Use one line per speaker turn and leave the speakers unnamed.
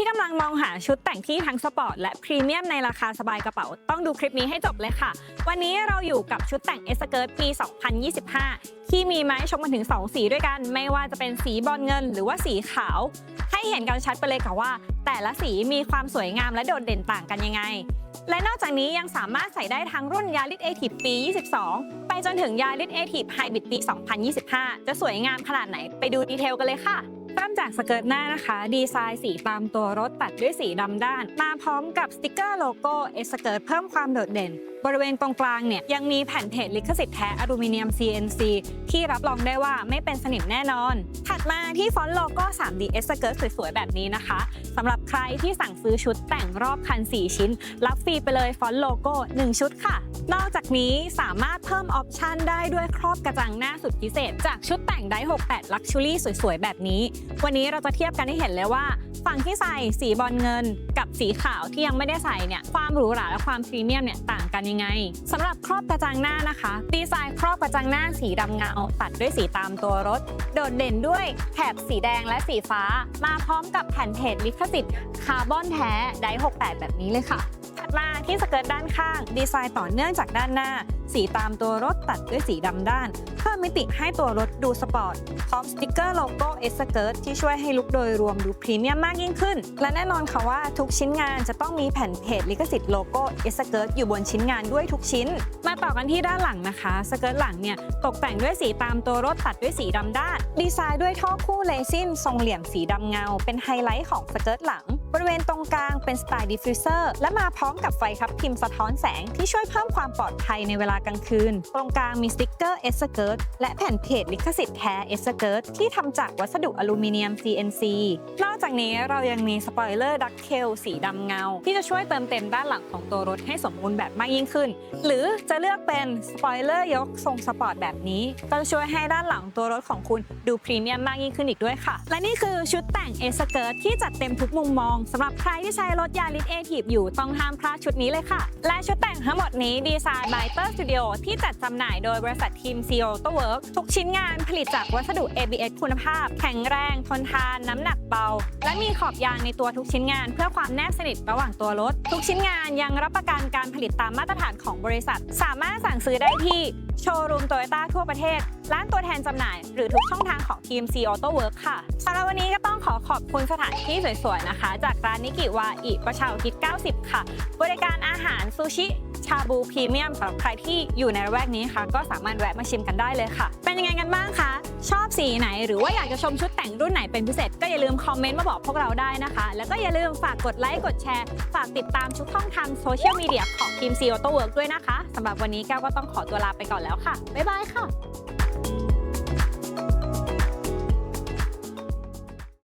ที่กำลังมองหาชุดแต่งที่ทั้งสปอร์ตและพรีเมียมในราคาสบายกระเป๋า ต้องดูคลิปนี้ให้จบเลยค่ะ วันนี้เราอยู่กับชุดแต่งเอสเกิร์ตปี 2025 ที่มีไม้ชมกันถึง 2 สีด้วยกัน ไม่ว่าจะเป็นสีบอลเงิน หรือว่าสีขาว ให้เห็นกันชัดไปเลยค่ะว่า แต่ละสีมีความสวยงามและโดดเด่นต่างกันยังไง และนอกจากนี้ยังสามารถใส่ได้ทั้งรุ่นยาริสเอทีปี 22 ไปจนถึงยาริสเอทีไฮบริดปี 2025 จะสวยงามขนาดไหนไปดูดีเทลกันเลยค่ะ เริ่มจากสเกิร์ตหน้านะคะ ดีไซน์สีตามตัวรถตัดด้วยสีดำด้าน มาพร้อมกับสติกเกอร์โลโก้เอสเกิร์ตเพิ่มความโดดเด่นบริเวณตรงกลางเนี่ยยังมีแผ่นเพจลิขสิทธิ์แท้อลูมิเนียม CNC ที่รับรองได้ว่าไม่เป็นสนิมแน่นอน ถัดมาที่ฟอนต์โลโก้ 3D เอสเกิร์ตสวยๆ แบบนี้นะคะสำหรับใครที่สั่งซื้อชุดแต่งรอบคัน 4 ชิ้น รับฟรีไปเลยฟอนต์โลโก้ 1 ชุดค่ะ นอกจากนี้สามารถเพิ่มออปชันได้ด้วยครอบกระจังหน้าสุดพิเศษ จากชุดแต่งได้ 68 Luxury สวยๆ แบบนี้ วันนี้เราจะเทียบกันให้เห็นเลยว่า ฝั่งที่ใส่สีบอลเงิน กับสีขาวที่ยังไม่ได้ใส่เนี่ยความหรูหราและความพรีเมียมเนี่ยต่างกันยังไงสำหรับครอบกระจังหน้านะคะ ดีไซน์ครอบกระจังหน้าสีดำเงาตัดด้วยสีตามตัวรถ โดดเด่นด้วยแถบสีแดงและสีฟ้า มาพร้อมกับแผ่นเพจลิขสิทธิ์คาร์บอนแท้ได68 แบบนี้เลยค่ะ ถัดมาที่สเกิร์ตด้านข้าง ดีไซน์ต่อเนื่องจากด้านหน้า สีตามตัวรถตัดด้วยสีดำด้าน เพิ่มมิติให้ตัวรถดูสปอร์ต พร้อมสติกเกอร์โลโก้เอสเกิร์ตที่ช่วยให้ลุคโดยรวมดูพรีเมียมมากยิ่งขึ้น และแน่นอนค่ะว่าทุกชิ้นงานจะต้องมีแผ่นเพจลิขสิทธิ์โลโก้เอสเกิร์ตอยู่บนชิ้นงานด้วยทุกชิ้น มาต่อกันที่ด้านหลังนะคะ สเกิร์ตหลังเนี่ยตกแต่งด้วยสีตามตัวรถตัดด้วยสีดำด้าน ดีไซน์ด้วยท่อคู่เลซินทรงเหลี่ยมสีดำเงา เป็นไฮไลท์ของสเกิร์ตหลัง บริเวณตรงกลางเป็นสไตล์ดิฟฟิวเซอร์และมาพร้อมกับไฟทับทิมสะท้อนแสงที่ช่วยเพิ่มความปลอดภัยในเวลากลางคืน ตรงกลางมีสติ๊กเกอร์เอสเกิร์ตและแผ่นเพจลิขสิทธิ์แท้เอสเกิร์ตที่ทำจากวัสดุอลูมิเนียม CNC นอกจากนี้เรายังมีสปอยเลอร์ดักเทลสีดำเงา ที่จะช่วยเติมเต็มด้านหลังของตัวรถให้สมบูรณ์แบบมากยิ่งขึ้น หรือจะเลือกเป็นสปอยเลอร์ยกทรงสปอร์ตแบบนี้ก็จะช่วยให้ด้านหลังตัวรถของคุณดูพรีเมียมมากยิ่งขึ้นอีกด้วยค่ะ และนี่คือชุดแต่งเอสเกิร์ตที่จัดเต็มทุกมุมมองสำหรับใครที่ใช้รถยาริสเอทีฟอยู่ต้องห้ามพลาดชุดนี้เลยค่ะ และชุดแต่งทั้งหมดนี้ดีไซน์ by เตอร์สตูดิโอที่จัดจำหน่ายโดยบริษัททีม c o t o Work ทุกชิ้นงานผลิตจากวัสดุ ABS คุณภาพ แข็งแรง ทนทาน น้ำหนักเบา และมีขอบยางในตัวทุกชิ้นงาน เพื่อความแนบสนิทระหว่างตัวรถ ทุกชิ้นงานยังรับประกันการผลิตตามมาตรฐานของบริษัท สามารถสั่งซื้อได้ที่โชว์รูมโตโยต้าทั่วประเทศ ร้านตัวแทนจำหน่าย หรือทุกช่องทางของทีม c o t o Work ค่ะสำหรับวันนี้ก็ต้องขอขอบคุณสถานที่สวยๆนะคะ จากร้านนิกิวาอิประชาอุทิศ90 ค่ะ บริการอาหารซูชิ ชาบูพรีเมียมสำหรับใครที่อยู่ในระแวกนี้ค่ะ ก็สามารถแวะมาชิมกันได้เลยค่ะ เป็นยังไงกันบ้างคะ ชอบสีไหน หรือว่าอยากจะชมชุดแต่งรุ่นไหนเป็นพิเศษ ก็อย่าลืมคอมเมนต์มาบอกพวกเราได้นะคะ แล้วก็อย่าลืมฝากกดไลค์กดแชร์ ฝากติดตามทุกช่องทางโซเชียลมีเดียของทีมซีโอโตเวิร์กด้วยนะคะสำหรับวันนี้แก้วก็ต้องขอตัวลาไปก่อนแล้วค่ะบ๊ายบายค่ะ